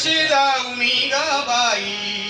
कशी जाऊ मी ग बाई.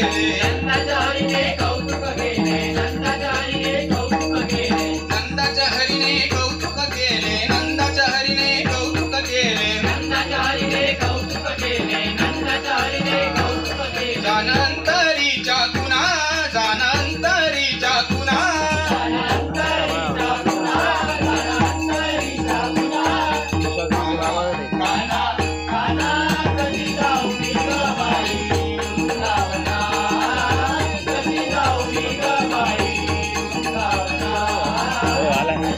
yeah.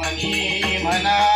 मनी मना